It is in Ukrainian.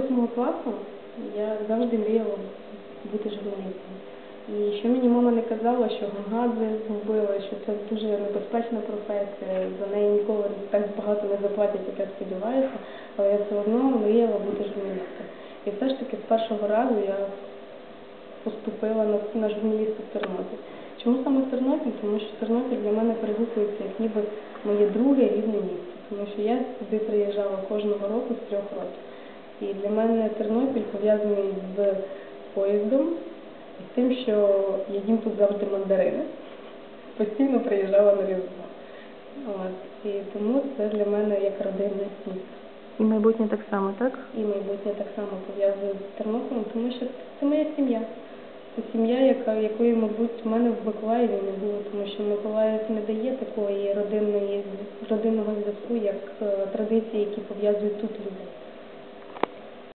Восьмого класу я завжди мріяла бути журналістом. І що мені мама не казала, що гагази згубила, що це дуже небезпечна професія, за неї ніколи так багато не заплатять, як я сподіваюся, але я все одно мріяла бути журналістом. І все ж таки з першого разу я поступила на, на журналісту в Тернопіль. Чому саме в Тернопіль? Тому що Тернопіль для мене перегукується як ніби моє друге рідне місце. Тому що я сюди приїжджала кожного року з трьох років. І для мене Тернопіль пов'язаний з поїздом і з тим, що я їм тут завжди мандарини. Постійно приїжджала на Різдво. І тому це для мене як родинне місце. І майбутнє так само, так? І майбутнє так само пов'язує з Тернополем, тому що це моя сім'я. Це сім'я, яка, якої, мабуть, в мене в Миколаєві не було, тому що Миколаїв не дає такої родинної, родинного зв'язку, як е, традиції, які пов'язують тут людей.